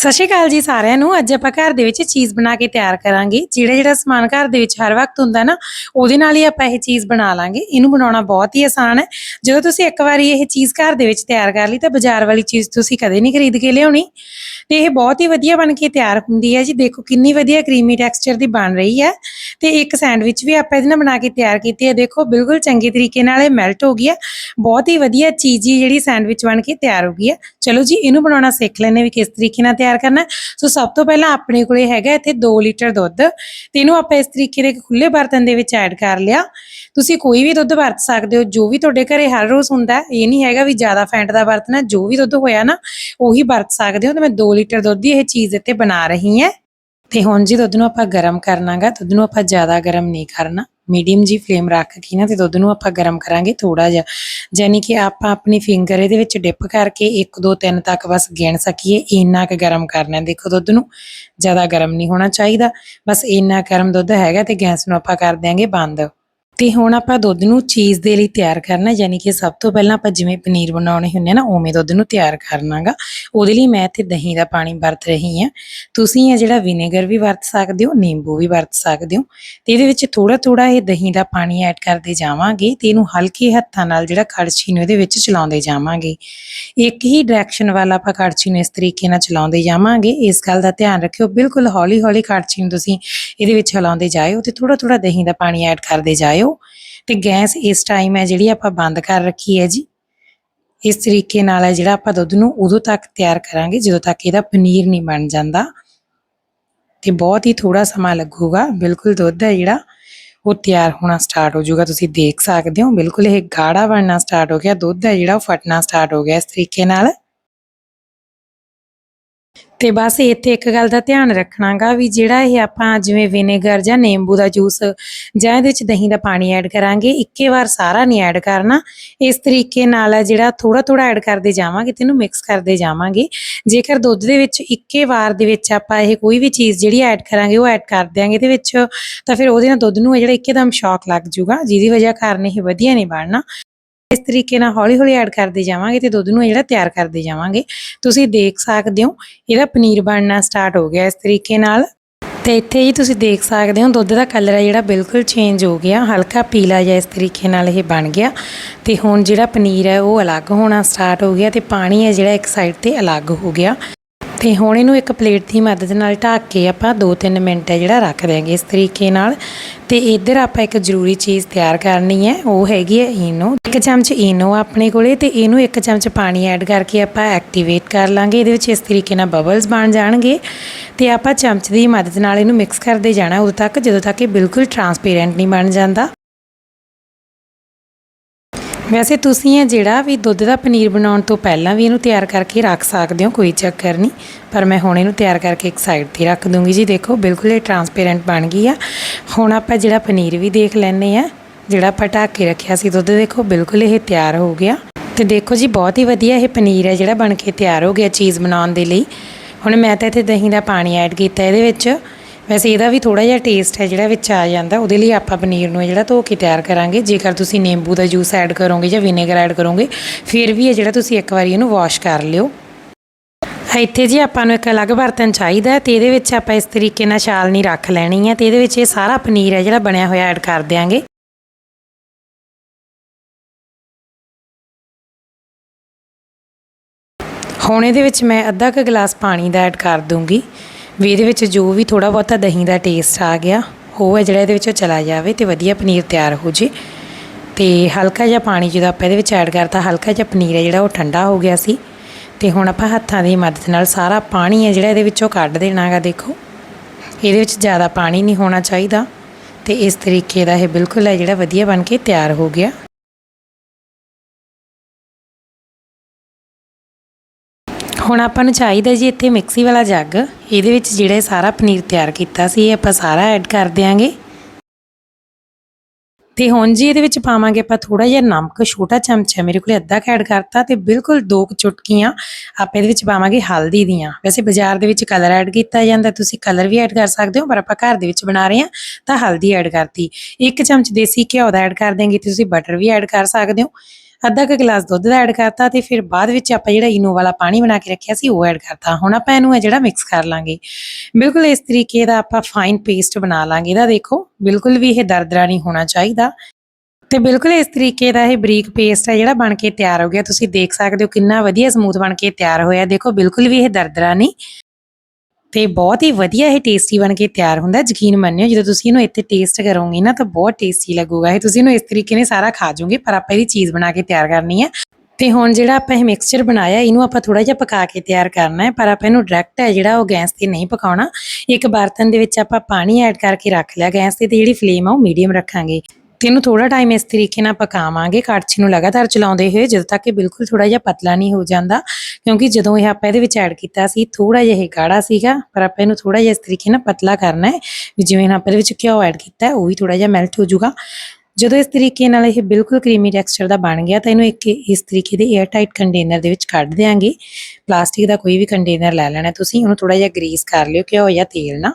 ਸਤਿ ਸ਼੍ਰੀ ਅਕਾਲ ਜੀ ਸਾਰਿਆਂ ਨੂੰ। ਅੱਜ ਆਪਾਂ ਘਰ ਦੇ ਵਿੱਚ ਚੀਜ਼ ਬਣਾ ਕੇ ਤਿਆਰ ਕਰਾਂਗੇ। ਜਿਹੜਾ ਜਿਹੜਾ ਸਮਾਨ ਘਰ ਦੇ ਵਿੱਚ ਹਰ ਵਕਤ ਹੁੰਦਾ ਨਾ, ਉਹਦੇ ਨਾਲ ਹੀ ਆਪਾਂ ਇਹ ਚੀਜ਼ ਬਣਾ ਲਾਂਗੇ। ਇਹਨੂੰ ਬਣਾਉਣਾ ਬਹੁਤ ਹੀ ਆਸਾਨ ਹੈ। ਜਦੋਂ ਤੁਸੀਂ ਇੱਕ ਵਾਰੀ ਇਹ ਚੀਜ਼ ਘਰ ਦੇ ਵਿੱਚ ਤਿਆਰ ਕਰ ਲਈ, ਤਾਂ ਬਾਜ਼ਾਰ ਵਾਲੀ ਚੀਜ਼ ਤੁਸੀਂ ਕਦੇ ਨਹੀਂ ਖਰੀਦ ਕੇ ਲਿਆਉਣੀ। ਤੇ ਇਹ ਬਹੁਤ ਹੀ ਵਧੀਆ ਬਣ ਕੇ ਤਿਆਰ ਹੁੰਦੀ ਹੈ ਜੀ। ਦੇਖੋ ਕਿੰਨੀ ਵਧੀਆ ਕਰੀਮੀ ਟੈਕਸਚਰ ਦੀ ਬਣ ਰਹੀ ਹੈ। ਤੇ ਇੱਕ ਸੈਂਡਵਿਚ ਵੀ ਆਪਾਂ ਇਹਦੇ ਨਾਲ ਬਣਾ ਕੇ ਤਿਆਰ ਕੀਤੀ ਹੈ। ਦੇਖੋ, ਬਿਲਕੁਲ ਚੰਗੇ ਤਰੀਕੇ ਨਾਲ ਇਹ ਮੈਲਟ ਹੋ ਗਈ ਹੈ। ਬਹੁਤ ਹੀ ਵਧੀਆ ਚੀਜ਼ੀ ਜਿਹੜੀ ਸੈਂਡਵਿਚ ਬਣ ਕੇ ਤਿਆਰ ਹੋ ਗਈ ਹੈ। ਚਲੋ ਜੀ, ਇਹਨੂੰ ਬਣਾਉਣਾ ਸਿੱਖ ਲੈਣੇ ਵੀ ਕਿਸ ਤਰੀਕੇ ਨਾਲ ਤਿਆਰ ਕਰਨਾ ਸੋ ਸਭ ਤੋਂ ਪਹਿਲਾਂ ਆਪਣੇ ਕੋਲੇ ਹੈਗਾ ਇੱਥੇ 2 ਲੀਟਰ ਦੁੱਧ। ਤੇ ਇਹਨੂੰ ਆਪਾਂ ਇਸ ਤਰੀਕੇ ਦੇ ਇੱਕ ਖੁੱਲੇ ਬਰਤਨ ਦੇ ਵਿੱਚ ਐਡ ਕਰ ਲਿਆ। ਤੁਸੀਂ ਕੋਈ ਵੀ ਦੁੱਧ ਵਰਤ ਸਕਦੇ ਹੋ। ਜੋ ਵੀ ਤੁਹਾਡੇ ਘਰੇ ਹਰ ਰੋਜ਼ ਹੁੰਦਾ ਇਹ ਨਹੀਂ ਹੈਗਾ ਵੀ ਜ਼ਿਆਦਾ ਫੈਂਟ ਦਾ ਵਰਤਣਾ ਹੈ। ਜੋ ਵੀ ਦੁੱਧ ਹੋਇਆ ਨਾ, ਉਹੀ ਵਰਤ ਸਕਦੇ ਹੋ। ਤੇ ਮੈਂ 2 ਲੀਟਰ ਦੁੱਧ ਦੀ ਇਹ ਚੀਜ਼ ਇੱਥੇ ਬਣਾ ਰਹੀ ਹਾਂ। ਤੇ ਹੁਣ ਜੀ ਦੁੱਧ ਨੂੰ ਆਪਾਂ ਗਰਮ ਕਰਨਾਗਾ, ਦੁੱਧ ਨੂੰ ਆਪਾਂ ਜ਼ਿਆਦਾ ਗਰਮ ਨਹੀਂ ਕਰਨਾ। ਮੀਡੀਅਮ ਜੀ ਫਲੇਮ ਰੱਖ ਕੇ ਨਾ ਤੇ ਦੁੱਧ ਨੂੰ ਆਪਾਂ ਗਰਮ ਕਰਾਂਗੇ ਥੋੜਾ ਜਿਹਾ। ਯਾਨੀ ਕਿ ਆਪਾਂ ਆਪਣੀ ਫਿੰਗਰ ਇਹਦੇ ਵਿੱਚ ਡਿਪ ਕਰਕੇ 1 2 3 ਤੱਕ ਬਸ ਗਿਣ ਸਕੀਏ, ਇੰਨਾ ਕੁ ਗਰਮ ਕਰਨਾ ਦੇਖੋ ਦੁੱਧ ਨੂੰ ਜ਼ਿਆਦਾ ਗਰਮ ਨਹੀਂ ਹੋਣਾ ਚਾਹੀਦਾ। ਬਸ ਇੰਨਾ ਗਰਮ ਦੁੱਧ ਹੈਗਾ ਤੇ ਗੈਸ ਨੂੰ ਆਪਾਂ ਕਰ ਦਿਆਂਗੇ ਬੰਦ। ਤੇ ਹੁਣ ਆਪਾਂ ਦੁੱਧ ਨੂੰ ਚੀਜ਼ ਦੇ ਲਈ ਤਿਆਰ ਕਰਨਾ, ਯਾਨੀ ਕਿ ਸਭ ਤੋਂ ਪਹਿਲਾਂ ਆਪਾਂ ਜਿਵੇਂ ਪਨੀਰ ਬਣਾਉਣੇ ਹੁੰਦੇ ਆ ਨਾ, ਉਵੇਂ ਦੁੱਧ ਨੂੰ ਤਿਆਰ ਕਰਨਾਗਾ। ਉਹਦੇ ਲਈ ਮੈਂ ਇੱਥੇ ਦਹੀਂ ਦਾ ਪਾਣੀ ਵਰਤ ਰਹੀ ਹਾਂ। ਤੁਸੀਂ ਇਹ ਜਿਹੜਾ ਵਿਨੇਗਰ ਵੀ ਵਰਤ ਸਕਦੇ ਹੋ, ਨਿੰਬੂ ਵੀ ਵਰਤ ਸਕਦੇ ਹੋ। ਤੇ ਇਹਦੇ ਵਿੱਚ ਥੋੜਾ ਥੋੜਾ ਇਹ ਦਹੀਂ ਦਾ ਪਾਣੀ ਐਡ ਕਰਦੇ ਜਾਵਾਂਗੇ ਤੇ ਇਹਨੂੰ ਹਲਕੇ ਹੱਥਾਂ ਨਾਲ ਜਿਹੜਾ ਕੜਛੀ ਨੂੰ ਇਹਦੇ ਵਿੱਚ ਚਲਾਉਂਦੇ ਜਾਵਾਂਗੇ। ਇੱਕ ਹੀ ਡਾਇਰੈਕਸ਼ਨ ਵਾਲਾ ਆਪਾਂ ਕੜਛੀ ਨੂੰ ਇਸ ਤਰੀਕੇ ਨਾਲ ਚਲਾਉਂਦੇ ਜਾਵਾਂਗੇ। ਇਸ ਗੱਲ ਦਾ ਧਿਆਨ ਰੱਖਿਓ, ਬਿਲਕੁਲ ਹੌਲੀ ਹੌਲੀ ਕੜਛੀ ਨੂੰ ਤੁਸੀਂ ਇਹਦੇ ਵਿੱਚ ਹਿਲਾਉਂਦੇ ਜਾਇਓ ਤੇ ਥੋੜਾ ਥੋੜਾ ਦਹੀਂ ਦਾ ਪਾਣੀ ਐਡ ਕਰਦੇ ਜਾਇਓ। ਤੇ ਗੈਸ ਇਸ ਟਾਈਮ ਹੈ ਜਿਹੜੀ ਆਪਾਂ ਬੰਦ ਕਰ ਰੱਖੀ ਹੈ ਜੀ। ਇਸ ਤਰੀਕੇ ਨਾਲ ਹੈ ਜਿਹੜਾ ਆਪਾਂ ਦੁੱਧ ਨੂੰ ਉਦੋਂ ਤੱਕ ਤਿਆਰ ਕਰਾਂਗੇ ਜਦੋਂ ਤੱਕ ਇਹਦਾ ਪਨੀਰ ਨਹੀਂ ਬਣ ਜਾਂਦਾ। ਤੇ ਬਹੁਤ ਹੀ ਥੋੜਾ ਸਮਾਂ ਲੱਗੂਗਾ। ਬਿਲਕੁਲ ਦੁੱਧ ਹੈ ਜਿਹੜਾ, ਉਹ ਤਿਆਰ ਹੋਣਾ ਸਟਾਰਟ ਹੋ ਜਾਊਗਾ। ਤੁਸੀਂ ਦੇਖ ਸਕਦੇ ਹੋ, ਬਿਲਕੁਲ ਇਹ ਗਾੜਾ ਬਣਨਾ ਸਟਾਰਟ ਹੋ ਗਿਆ। ਦੁੱਧ ਹੈ ਜਿਹੜਾ, ਉਹ ਫਟਣਾ ਸਟਾਰਟ ਹੋ ਗਿਆ ਇਸ ਤਰੀਕੇ ਨਾਲ। ਤੇ ਬਸ ਇੱਥੇ ਇੱਕ ਗੱਲ ਦਾ ਧਿਆਨ ਰੱਖਣਾਗਾ ਵੀ ਜਿਹੜਾ ਇਹ ਆਪਾਂ ਜਿਵੇਂ ਵਿਨੇਗਰ ਜਾਂ ਨਿੰਬੂ ਦਾ ਜੂਸ ਜਾਂ ਇਹਦੇ ਵਿੱਚ ਦਹੀਂ ਦਾ ਪਾਣੀ ਐਡ ਕਰਾਂਗੇ, ਇੱਕੇ ਵਾਰ ਸਾਰਾ ਨਹੀਂ ਐਡ ਕਰਨਾ। ਇਸ ਤਰੀਕੇ ਨਾਲ ਹੈ ਜਿਹੜਾ ਥੋੜਾ ਥੋੜਾ ਐਡ ਕਰਦੇ ਜਾਵਾਂਗੇ ਤੇ ਇਹਨੂੰ ਮਿਕਸ ਕਰਦੇ ਜਾਵਾਂਗੇ। ਜੇਕਰ ਦੁੱਧ ਦੇ ਵਿੱਚ ਇੱਕੇ ਵਾਰ ਦੇ ਵਿੱਚ ਆਪਾਂ ਇਹ ਕੋਈ ਵੀ ਚੀਜ਼ ਜਿਹੜੀ ਐਡ ਕਰਾਂਗੇ ਉਹ ਐਡ ਕਰ ਦਿਆਂਗੇ ਇਹਦੇ ਵਿੱਚ, ਤਾਂ ਫਿਰ ਉਹਦੇ ਨਾਲ ਦੁੱਧ ਨੂੰ ਜਿਹੜਾ ਇੱਕਦਮ ਸ਼ੌਕ ਲੱਗ ਜੂਗਾ, ਜਿਹਦੀ ਵਜ੍ਹਾ ਕਾਰਨ ਇਹ ਵਧੀਆ ਨਹੀਂ ਬਣਨਾ। ਇਸ ਤਰੀਕੇ ਨਾਲ ਹੌਲੀ ਹੌਲੀ ਐਡ ਕਰਦੇ ਜਾਵਾਂਗੇ ਤੇ ਦੁੱਧ ਨੂੰ ਜਿਹੜਾ ਤਿਆਰ ਕਰਦੇ ਜਾਵਾਂਗੇ। ਤੁਸੀਂ ਦੇਖ ਸਕਦੇ ਹੋ ਇਹਦਾ ਪਨੀਰ ਬਣਨਾ ਸਟਾਰਟ ਹੋ ਗਿਆ ਇਸ ਤਰੀਕੇ ਨਾਲ। ਤੇ ਇੱਥੇ ਹੀ ਤੁਸੀਂ ਦੇਖ ਸਕਦੇ ਹੋ, ਦੁੱਧ ਦਾ ਕਲਰ ਹੈ ਜਿਹੜਾ ਬਿਲਕੁਲ ਚੇਂਜ ਹੋ ਗਿਆ, ਹਲਕਾ ਪੀਲਾ ਜਿਹਾ ਇਸ ਤਰੀਕੇ ਨਾਲ ਇਹ ਬਣ ਗਿਆ। ਤੇ ਹੁਣ ਜਿਹੜਾ ਪਨੀਰ ਹੈ ਉਹ ਅਲੱਗ ਹੋਣਾ ਸਟਾਰਟ ਹੋ ਗਿਆ ਤੇ ਪਾਣੀ ਹੈ ਜਿਹੜਾ ਇੱਕ ਸਾਈਡ ਤੇ ਅਲੱਗ ਹੋ ਗਿਆ। ਤੇ ਹੁਣ ਇਹਨੂੰ ਇੱਕ ਪਲੇਟ ਦੀ ਮਦਦ ਨਾਲ ਢੱਕ ਕੇ ਆਪਾਂ 2-3 ਮਿੰਟ ਹੈ ਜਿਹੜਾ ਰੱਖ ਦਿਆਂਗੇ ਇਸ ਤਰੀਕੇ ਨਾਲ। ਤੇ ਇੱਧਰ ਆਪਾਂ ਇੱਕ ਜ਼ਰੂਰੀ ਚੀਜ਼ ਤਿਆਰ ਕਰਨੀ ਹੈ, ਉਹ ਹੈਗੀ ਹੈ ਈਨੋ। ਇੱਕ ਚਮਚ ਈਨੋ ਆਪਣੇ ਕੋਲੇ ਤੇ ਇਹਨੂੰ ਇੱਕ ਚਮਚ ਪਾਣੀ ਐਡ ਕਰਕੇ ਆਪਾਂ ਐਕਟੀਵੇਟ ਕਰ ਲਾਂਗੇ। ਇਹਦੇ ਵਿੱਚ ਇਸ ਤਰੀਕੇ ਨਾਲ ਬਬਲਸ ਬਣ ਜਾਣਗੇ ਤੇ ਆਪਾਂ ਚਮਚ ਦੀ ਮਦਦ ਨਾਲ ਇਹਨੂੰ ਮਿਕਸ ਕਰਦੇ ਜਾਣਾ ਉਦੋਂ ਤੱਕ, ਜਦੋਂ ਤੱਕ ਇਹ ਬਿਲਕੁਲ ਟਰਾਂਸਪੇਰੈਂਟ ਨਹੀਂ ਬਣ ਜਾਂਦਾ। ਵੈਸੇ ਤੁਸੀਂ ਇਹ ਜਿਹੜਾ ਵੀ ਦੁੱਧ ਦਾ ਪਨੀਰ ਬਣਾਉਣ ਤੋਂ ਪਹਿਲਾਂ ਵੀ ਇਹਨੂੰ ਤਿਆਰ ਕਰਕੇ ਰੱਖ ਸਕਦੇ ਹੋ, ਕੋਈ ਚੱਕਰ ਨਹੀਂ। ਪਰ ਮੈਂ ਹੁਣ ਇਹਨੂੰ ਤਿਆਰ ਕਰਕੇ ਇੱਕ ਸਾਈਡ ਤੇ ਰੱਖ ਦੂੰਗੀ ਜੀ। ਦੇਖੋ, ਬਿਲਕੁਲ ਇਹ ਟਰਾਂਸਪੇਰੈਂਟ ਬਣ ਗਈ ਆ। ਹੁਣ ਆਪਾਂ ਜਿਹੜਾ ਪਨੀਰ ਵੀ ਦੇਖ ਲੈਣੇ ਆ ਜਿਹੜਾ ਆਪਾਂ ਢੱਕ ਕੇ ਰੱਖਿਆ ਸੀ ਦੁੱਧ, ਦੇਖੋ, ਬਿਲਕੁਲ ਇਹ ਤਿਆਰ ਹੋ ਗਿਆ। ਤੇ ਦੇਖੋ ਜੀ, ਬਹੁਤ ਹੀ ਵਧੀਆ ਇਹ ਪਨੀਰ ਹੈ ਜਿਹੜਾ ਬਣ ਕੇ ਤਿਆਰ ਹੋ ਗਿਆ ਚੀਜ਼ ਬਣਾਉਣ ਦੇ ਲਈ। ਹੁਣ ਮੈਂ ਤਾਂ ਇੱਥੇ ਦਹੀਂ ਦਾ ਪਾਣੀ ਐਡ ਕੀਤਾ ਇਹਦੇ ਵਿੱਚ। ਵੈਸੇ ਇਹਦਾ ਵੀ ਥੋੜਾ ਜਿਹਾ ਟੇਸਟ ਹੈ ਜਿਹੜਾ ਵਿੱਚ ਆ ਜਾਂਦਾ, ਉਹਦੇ ਲਈ ਆਪਾਂ ਪਨੀਰ ਨੂੰ ਜਿਹੜਾ ਧੋ ਕੇ ਤਿਆਰ ਕਰਾਂਗੇ। ਜੇਕਰ ਤੁਸੀਂ ਨਿੰਬੂ ਦਾ ਜੂਸ ਐਡ ਕਰੋਗੇ ਜਾਂ ਵਿਨੇਗਰ ਐਡ ਕਰੋਗੇ, ਫਿਰ ਵੀ ਇਹ ਜਿਹੜਾ ਤੁਸੀਂ ਇੱਕ ਵਾਰੀ ਇਹਨੂੰ ਵਾਸ਼ ਕਰ ਲਿਓ। ਇੱਥੇ ਜੀ ਆਪਾਂ ਨੂੰ ਇੱਕ ਅਲੱਗ ਬਰਤਨ ਚਾਹੀਦਾ ਹੈ ਤੇ ਇਹਦੇ ਵਿੱਚ ਆਪਾਂ ਇਸ ਤਰੀਕੇ ਨਾਲ ਛਾਲਣੀ ਰੱਖ ਲੈਣੀ ਹੈ ਤੇ ਇਹਦੇ ਵਿੱਚ ਇਹ ਸਾਰਾ ਪਨੀਰ ਹੈ ਜਿਹੜਾ ਬਣਿਆ ਹੋਇਆ ਐਡ ਕਰ ਦਿਆਂਗੇ। ਹੁਣ ਇਹਦੇ ਵਿੱਚ ਮੈਂ ਅੱਧਾ ਕੁ ਗਲਾਸ ਪਾਣੀ ਦਾ ਐਡ ਕਰ ਦੂੰਗੀ। ਵੀ ਇਹਦੇ ਵਿੱਚ ਜੋ ਵੀ ਥੋੜਾ ਬਹੁਤਾ ਦਹੀਂ ਦਾ ਟੇਸਟ ਆ ਗਿਆ, ਉਹ ਹੈ ਜਿਹੜਾ ਇਹਦੇ ਵਿੱਚੋਂ ਚਲਾ ਜਾਵੇ ਤੇ ਵਧੀਆ ਪਨੀਰ ਤਿਆਰ ਹੋ ਜੇ। ਤੇ ਹਲਕਾ ਜਿਹਾ ਪਾਣੀ ਜਦੋਂ ਆਪਾਂ ਇਹਦੇ ਵਿੱਚ ਐਡ ਕਰਤਾ, ਹਲਕਾ ਜਿਹਾ ਪਨੀਰ ਹੈ ਜਿਹੜਾ ਉਹ ਠੰਡਾ ਹੋ ਗਿਆ ਸੀ। ਤੇ ਹੁਣ ਆਪਾਂ ਹੱਥਾਂ ਦੀ ਮਦਦ ਨਾਲ ਸਾਰਾ ਪਾਣੀ ਹੈ ਜਿਹੜਾ ਇਹਦੇ ਵਿੱਚੋਂ ਕੱਢ ਦੇਣਾਗਾ ਦੇਖੋ। ਇਹਦੇ ਵਿੱਚ ਜ਼ਿਆਦਾ ਪਾਣੀ ਨਹੀਂ ਹੋਣਾ ਚਾਹੀਦਾ ਤੇ ਇਸ ਤਰੀਕੇ ਦਾ ਇਹ ਬਿਲਕੁਲ ਹੈ ਜਿਹੜਾ ਵਧੀਆ ਬਣ ਕੇ ਤਿਆਰ ਹੋ ਗਿਆ। ਹੁਣ ਆਪਾਂ ਨੂੰ ਚਾਹੀਦਾ ਜੀ ਇੱਥੇ ਮਿਕਸੀ ਵਾਲਾ ਜੱਗ। ਇਹਦੇ ਵਿੱਚ ਜਿਹੜਾ ਸਾਰਾ ਪਨੀਰ ਤਿਆਰ ਕੀਤਾ ਸੀ, ਇਹ ਆਪਾਂ ਸਾਰਾ ਐਡ ਕਰ ਦਿਆਂਗੇ। ਤੇ ਹੁਣ ਜੀ ਇਹਦੇ ਵਿੱਚ ਪਾਵਾਂਗੇ ਆਪਾਂ ਥੋੜਾ ਜਿਹਾ ਨਮਕ, ਛੋਟਾ ਚਮਚਾ, ਮੇਰੇ ਕੋਲ ਅੱਧਾ ਕੁ ਐਡ ਕਰਤਾ ਤੇ ਬਿਲਕੁਲ ਦੋ ਕੁ ਚੁਟਕੀਆਂ ਆਪਾਂ ਇਹਦੇ ਵਿੱਚ ਪਾਵਾਂਗੇ ਹਲਦੀ ਦੀਆਂ। ਵੈਸੇ ਬਾਜ਼ਾਰ ਦੇ ਵਿੱਚ ਕਲਰ ਐਡ ਕੀਤਾ ਜਾਂਦਾ, ਤੁਸੀਂ ਕਲਰ ਵੀ ਐਡ ਕਰ ਸਕਦੇ ਹੋ, ਪਰ ਆਪਾਂ ਘਰ ਦੇ ਵਿੱਚ ਬਣਾ ਰਹੇ ਹਾਂ, ਤਾਂ ਹਲਦੀ ਐਡ ਕਰਤੀ। ਇੱਕ ਚਮਚ ਦੇਸੀ ਘਿਓ ਦਾ ਐਡ ਕਰ ਦੇਂਗੇ ਤੁਸੀਂ ਬਟਰ ਵੀ ਐਡ ਕਰ ਸਕਦੇ ਹੋ। ਅੱਧਾ ਕੁ ਗਲਾਸ ਦੁੱਧ ਦਾ ਐਡ ਕਰਤਾ ਤੇ ਫਿਰ ਬਾਅਦ ਵਿੱਚ ਆਪਾਂ ਜਿਹੜਾ ਇਨੋ ਵਾਲਾ ਪਾਣੀ ਬਣਾ ਕੇ ਰੱਖਿਆ ਸੀ ਉਹ ਐਡ ਕਰਤਾ। ਹੁਣ ਆਪਾਂ ਇਹਨੂੰ ਹੈ ਜਿਹੜਾ ਮਿਕਸ ਕਰ ਲਾਂਗੇ। ਬਿਲਕੁਲ ਇਸ ਤਰੀਕੇ ਦਾ ਆਪਾਂ ਫਾਈਨ ਪੇਸਟ ਬਣਾ ਲਾਂਗੇ। ਇਹਦਾ ਦੇਖੋ, ਬਿਲਕੁਲ ਵੀ ਇਹ ਦਰਦਰਾ ਨਹੀਂ ਹੋਣਾ ਚਾਹੀਦਾ। ਤੇ ਬਿਲਕੁਲ ਇਸ ਤਰੀਕੇ ਦਾ ਇਹ ਬਰੀਕ ਪੇਸਟ ਹੈ ਜਿਹੜਾ ਬਣ ਕੇ ਤਿਆਰ ਹੋ ਗਿਆ। ਤੁਸੀਂ ਦੇਖ ਸਕਦੇ ਹੋ ਕਿੰਨਾ ਵਧੀਆ ਸਮੂਥ ਬਣ ਕੇ ਤਿਆਰ ਹੋਇਆ। ਦੇਖੋ, ਬਿਲਕੁਲ ਵੀ ਇਹ ਦਰਦਰਾ ਨਹੀਂ। ਤੇ ਬਹੁਤ ਹੀ ਵਧੀਆ ਇਹ ਟੇਸਟੀ ਬਣ ਕੇ ਤਿਆਰ ਹੁੰਦਾ, ਯਕੀਨ ਮੰਨਿਓ, ਜਦੋਂ ਤੁਸੀਂ ਇਹਨੂੰ ਇੱਥੇ ਟੇਸਟ ਕਰੋਗੇ ਨਾ ਤਾਂ ਬਹੁਤ ਟੇਸਟੀ ਲੱਗੂਗਾ। ਇਹ ਤੁਸੀਂ ਇਹਨੂੰ ਇਸ ਤਰੀਕੇ ਨਾਲ ਸਾਰਾ ਖਾ ਜਾਓਗੇ ਪਰ ਆਪਾਂ ਇਹਦੀ ਚੀਜ਼ ਬਣਾ ਕੇ ਤਿਆਰ ਕਰਨੀ ਹੈ ਤੇ ਹੁਣ ਜਿਹੜਾ ਆਪਾਂ ਇਹ ਮਿਕਸਚਰ ਬਣਾਇਆ, ਇਹਨੂੰ ਆਪਾਂ ਥੋੜਾ ਜਿਹਾ ਪਕਾ ਕੇ ਤਿਆਰ ਕਰਨਾ ਹੈ, ਪਰ ਆਪਾਂ ਇਹਨੂੰ ਡਾਇਰੈਕਟ ਹੈ ਜਿਹੜਾ ਉਹ ਗੈਸ ਤੇ ਨਹੀਂ ਪਕਾਉਣਾ। ਇੱਕ ਬਰਤਨ ਦੇ ਵਿੱਚ ਆਪਾਂ ਪਾਣੀ ਐਡ ਕਰਕੇ ਰੱਖ ਲਿਆ, ਗੈਸ ਤੇ ਤੇ ਜਿਹੜੀ ਫਲੇਮ ਆ ਉਹ ਮੀਡੀਅਮ ਰੱਖਾਂਗੇ। ਇਹਨੂੰ ਥੋੜਾ ਟਾਈਮ ਇਸ ਤਰੀਕੇ ਨਾਲ ਪਕਾਵਾਂਗੇ। ਕੜਛੀ ਨੂੰ ਲਗਾਤਾਰ ਚਲਾਉਂਦੇ ਹੋਏ, ਜਦੋਂ ਤੱਕ ਇਹ ਬਿਲਕੁਲ ਥੋੜਾ ਜਿਹਾ ਪਤਲਾ ਨਹੀਂ ਹੋ ਜਾਂਦਾ, ਕਿਉਂਕਿ ਜਦੋਂ ਇਹ ਆਪਾਂ ਇਹਦੇ ਵਿੱਚ ਐਡ ਕੀਤਾ ਸੀ ਥੋੜਾ ਜਿਹਾ ਇਹ ਗਾੜਾ ਸੀਗਾ, ਪਰ ਆਪਾਂ ਇਹਨੂੰ ਥੋੜਾ ਜਿਹਾ ਇਸ ਤਰੀਕੇ ਨਾਲ ਪਤਲਾ ਕਰਨਾ ਹੈ। ਵੀ ਜਿਵੇਂ ਹੁਣ ਆਪਾਂ ਇਹਦੇ ਵਿੱਚ ਘਿਓ ਐਡ ਕੀਤਾ, ਉਹ ਵੀ ਥੋੜਾ ਜਿਹਾ ਮੈਲਟ ਹੋ ਜਾਊਗਾ। ਜਦੋਂ ਇਸ ਤਰੀਕੇ ਨਾਲ ਇਹ ਬਿਲਕੁਲ ਕਰੀਮੀ ਟੈਕਸਚਰ ਦਾ ਬਣ ਗਿਆ, ਤਾਂ ਇਹਨੂੰ ਇੱਕ ਇਸ ਤਰੀਕੇ ਦੇ 에ਅਰ ਟਾਈਟ ਕੰਟੇਨਰ ਦੇ ਵਿੱਚ ਕੱਢ ਦਿਆਂਗੇ। ਪਲਾਸਟਿਕ ਦਾ ਕੋਈ ਵੀ ਕੰਟੇਨਰ ਲੈ ਲੈਣਾ ਤੁਸੀਂ, ਉਹਨੂੰ ਥੋੜਾ ਜਿਹਾ ਗਰੀਸ ਕਰ ਲਿਓ ਘਿਓ ਜਾਂ ਤੇਲ ਨਾਲ।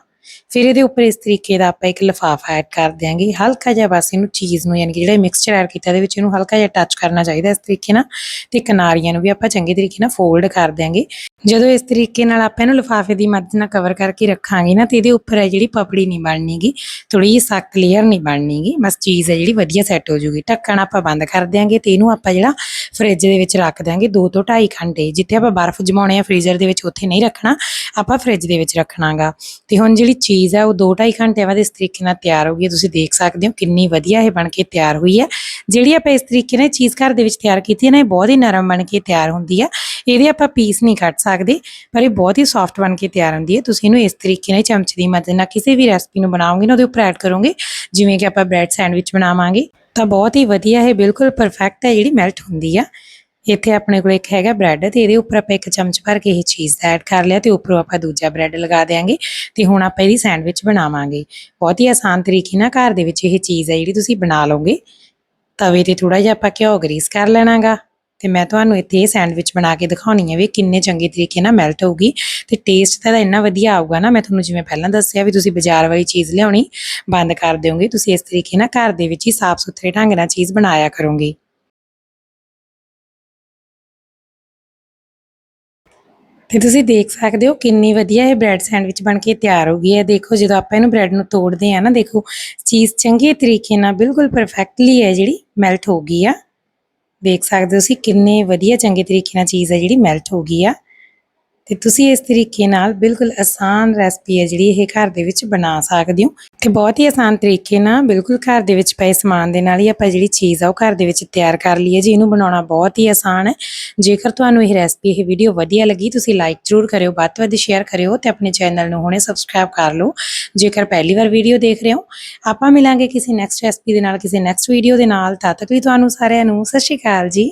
ਫਿਰ ਇਹਦੇ ਉੱਪਰ ਇਸ ਤਰੀਕੇ ਦਾ ਆਪਾਂ ਇੱਕ ਲਿਫਾਫਾ ਐਡ ਕਰ ਦਿਆਂਗੇ। ਹਲਕਾ ਜਿਹਾ ਬਸ ਇਹਨੂੰ ਚੀਜ਼ ਨੂੰ ਯਾਨੀ ਕਿ ਜਿਹੜਾ ਮਿਕਸਚਰ ਐਡ ਕੀਤਾ ਇਹਦੇ ਵਿੱਚ ਇਹਨੂੰ ਹਲਕਾ ਜਿਹਾ ਟੱਚ ਕਰਨਾ ਚਾਹੀਦਾ ਇਸ ਤਰੀਕੇ ਨਾਲ ਤੇ ਕਿਨਾਰੀਆਂ ਨੂੰ ਵੀ ਆਪਾਂ ਚੰਗੇ ਤਰੀਕੇ ਨਾਲ ਫੋਲਡ ਕਰ ਦਿਆਂਗੇ। ਜਦੋਂ ਇਸ ਤਰੀਕੇ ਨਾਲ ਆਪਾਂ ਇਹਨੂੰ ਲਿਫਾਫੇ ਦੀ ਮਦਦ ਨਾਲ ਕਵਰ ਕਰਕੇ ਰੱਖਾਂਗੇ ਨਾ ਤੇ ਇਹਦੇ ਉੱਪਰ ਹੈ ਜਿਹੜੀ ਪਪੜੀ ਨਹੀਂ ਬਣਨੀਗੀ ਥੋੜੀ ਜਿਹੀ ਸਖਤ ਲੇਅਰ ਨਹੀਂ ਬਣਨੀਗੀ। ਬਸ ਚੀਜ਼ ਹੈ ਜਿਹੜੀ ਵਧੀਆ ਸੈੱਟ ਹੋ ਜੂਗੀ। ਢੱਕਣ ਆਪਾਂ ਬੰਦ ਕਰ ਦਿਆਂਗੇ ਤੇ ਇਹਨੂੰ ਆਪਾਂ ਜਿਹੜਾ ਫ੍ਰਿਜ ਦੇ ਵਿੱਚ ਰੱਖ ਦਿਆਂਗੇ 2 ਤੋਂ 2.5 ਘੰਟੇ। ਜਿੱਥੇ ਆਪਾਂ ਬਰਫ਼ ਜਮਾਉਣੇ ਆ ਫ੍ਰੀਜ਼ਰ ਦੇ ਵਿੱਚ ਉੱਥੇ ਨਹੀਂ ਰੱਖਣਾ। ਆਪਾਂ ਫ੍ਰਿਜ ਦੇ ਵਿੱਚ ਰੱਖਣਾਗਾ। ਤੇ ਹੁਣ ਜਿਹੜੀ ਚੀਜ਼ ਆ, ਉਹ 2-2.5 ਘੰਟੇ ਬਾਅਦ ਇਸ ਤਰੀਕੇ ਨਾਲ ਤਿਆਰ ਹੋ ਗਈ ਹੈ। ਤੁਸੀਂ ਦੇਖ ਸਕਦੇ ਹੋ ਕਿੰਨੀ ਵਧੀਆ ਇਹ ਬਣ ਕੇ ਤਿਆਰ ਹੋਈ ਹੈ। ਜਿਹੜੀ ਆਪਾਂ ਇਸ ਤਰੀਕੇ ਨਾਲ ਚੀਜ਼ ਘਰ ਦੇ ਵਿੱਚ ਤਿਆਰ ਕੀਤੀ ਹੈ ਨਾ, ਇਹ ਬਹੁਤ ਹੀ ਨਰਮ ਬਣ ਕੇ ਤਿਆਰ ਹੁੰਦੀ ਹੈ। ਇਹਦੇ ਆਪਾਂ ਪੀਸ ਨਹੀਂ ਕੱਟ ਸਕਦੇ, ਪਰ ਇਹ ਬਹੁਤ ਹੀ ਸੌਫਟ ਬਣ ਕੇ ਤਿਆਰ ਹੁੰਦੀ ਹੈ। ਤੁਸੀਂ ਇਹਨੂੰ ਇਸ ਤਰੀਕੇ ਨਾਲ ਚਮਚ ਦੀ ਮਦਦ ਨਾਲ ਕਿਸੇ ਵੀ ਰੈਸਪੀ ਨੂੰ ਬਣਾਓਗੇ ਨਾ, ਉਹਦੇ ਉੱਪਰ ਐਡ ਕਰੋਗੇ। ਜਿਵੇਂ ਕਿ ਆਪਾਂ ਬ੍ਰੈਡ ਸੈਂਡਵਿਚ ਬਣਾਵਾਂਗੇ। ਤਾਂ ਬਹੁਤ ਹੀ ਵਧੀਆ, ਇਹ ਬਿਲਕੁਲ ਪਰਫੈਕਟ ਹੈ ਜਿਹੜੀ ਮੈਲਟ ਹੁੰਦੀ ਆ। ਇੱਥੇ ਆਪਣੇ ਕੋਲ ਇੱਕ ਹੈਗਾ ਬ੍ਰੈਡ ਤੇ ਇਹਦੇ ਉੱਪਰ ਆਪਾਂ ਇੱਕ ਚਮਚ ਭਰ ਕੇ ਇਹ ਚੀਜ਼ ਦਾ ਐਡ ਕਰ ਲਿਆ ਤੇ ਉੱਪਰੋਂ ਆਪਾਂ ਦੂਜਾ ਬ੍ਰੈਡ ਲਗਾ ਦੇਾਂਗੇ ਤੇ ਹੁਣ ਆਪਾਂ ਇਹਦੀ ਸੈਂਡਵਿਚ ਬਣਾਵਾਂਗੇ। ਬਹੁਤ ਹੀ ਆਸਾਨ ਤਰੀਕੇ ਨਾਲ ਘਰ ਦੇ ਵਿੱਚ ਇਹ ਚੀਜ਼ ਹੈ ਜਿਹੜੀ ਤੁਸੀਂ ਬਣਾ ਲਓਗੇ। ਤਵੇ ਤੇ ਥੋੜਾ ਜਿਹਾ ਆਪਾਂ ਘਿਓ ਗਰੀਸ ਕਰ ਲੈਣਾਗਾ। ਤੇ ਮੈਂ ਤੁਹਾਨੂੰ ਇੱਥੇ ਇਹ ਸੈਂਡਵਿਚ ਬਣਾ ਕੇ ਦਿਖਾਉਣੀ ਹੈ ਵੀ ਕਿੰਨੇ ਚੰਗੇ ਤਰੀਕੇ ਨਾਲ ਮੈਲਟ ਹੋਊਗੀ ਤੇ ਟੇਸਟ ਤਾਂ ਇੰਨਾ ਵਧੀਆ ਆਊਗਾ ਨਾ, ਮੈਂ ਤੁਹਾਨੂੰ ਜਿਵੇਂ ਪਹਿਲਾਂ ਦੱਸਿਆ ਵੀ ਤੁਸੀਂ ਬਾਜ਼ਾਰ ਵਾਲੀ ਚੀਜ਼ ਲਿਆਉਣੀ ਬੰਦ ਕਰ ਦਿਓਗੇ, ਤੁਸੀਂ ਇਸ ਤਰੀਕੇ ਨਾਲ ਘਰ ਦੇ ਵਿੱਚ ਹੀ ਸਾਫ਼ ਸੁਥਰੇ ਢੰਗ ਨਾਲ ਚੀਜ਼ ਬਣਾਇਆ ਕਰੋਗੇ। ਤੇ ਤੁਸੀਂ ਦੇਖ ਸਕਦੇ ਹੋ ਕਿੰਨੀ ਵਧੀਆ ਇਹ ਬ੍ਰੈਡ ਸੈਂਡਵਿਚ ਬਣ ਕੇ ਤਿਆਰ ਹੋ ਗਈ ਹੈ। ਦੇਖੋ ਜਦੋਂ ਆਪਾਂ ਇਹਨੂੰ ਬ੍ਰੈਡ ਨੂੰ ਤੋੜਦੇ ਆ ਨਾ, ਦੇਖੋ ਚੀਜ਼ ਚੰਗੇ ਤਰੀਕੇ ਨਾਲ ਬਿਲਕੁਲ ਪਰਫੈਕਟਲੀ ਹੈ ਜਿਹੜੀ ਮੈਲਟ ਹੋ ਗਈ ਆ। ਦੇਖ ਸਕਦੇ ਹੋ ਤੁਸੀਂ ਕਿੰਨੇ ਵਧੀਆ ਚੰਗੇ ਤਰੀਕੇ ਨਾਲ ਚੀਜ਼ ਹੈ ਜਿਹੜੀ ਮੈਲਟ ਹੋ ਗਈ ਆ। ਤੇ ਤੁਸੀਂ ਇਸ ਤਰੀਕੇ ਨਾਲ ਬਿਲਕੁਲ ਆਸਾਨ ਰੈਸਪੀ ਹੈ ਜਿਹੜੀ ਇਹ ਘਰ ਦੇ ਵਿੱਚ ਬਣਾ ਸਕਦੇ ਹੋ। ਤੇ ਬਹੁਤ ਹੀ ਆਸਾਨ ਤਰੀਕੇ ਨਾਲ ਬਿਲਕੁਲ ਘਰ ਦੇ ਵਿੱਚ ਪਏ ਸਮਾਨ ਦੇ ਨਾਲ ਹੀ ਆਪਾਂ ਜਿਹੜੀ ਚੀਜ਼ ਆ ਉਹ ਘਰ ਦੇ ਵਿੱਚ ਤਿਆਰ ਕਰ ਲਈਏ ਜੀ। ਇਹਨੂੰ ਬਣਾਉਣਾ ਬਹੁਤ ਹੀ ਆਸਾਨ ਹੈ। ਜੇਕਰ ਤੁਹਾਨੂੰ ਇਹ ਰੈਸਪੀ ਇਹ ਵੀਡੀਓ ਵਧੀਆ ਲੱਗੀ, ਤੁਸੀਂ ਲਾਈਕ ਜ਼ਰੂਰ ਕਰਿਓ, ਵੱਧ ਤੋਂ ਵੱਧ ਸ਼ੇਅਰ ਕਰਿਓ ਤੇ ਆਪਣੇ ਚੈਨਲ ਨੂੰ ਹੁਣੇ ਸਬਸਕ੍ਰਾਈਬ ਕਰ ਲਓ। ਜੇਕਰ ਪਹਿਲੀ ਵਾਰ ਵੀਡੀਓ ਦੇਖ ਰਹੇ ਹੋ, ਆਪਾਂ ਮਿਲਾਂਗੇ ਕਿਸੇ ਨੈਕਸਟ ਰੈਸਪੀ ਦੇ ਨਾਲ, ਕਿਸੇ ਨੈਕਸਟ ਵੀਡੀਓ ਦੇ ਨਾਲ। ਤਦ ਤੱਕ ਲਈ ਤੁਹਾਨੂੰ ਸਾਰਿਆਂ ਨੂੰ ਸਤਿ ਸ਼੍ਰੀ ਅਕਾਲ ਜੀ।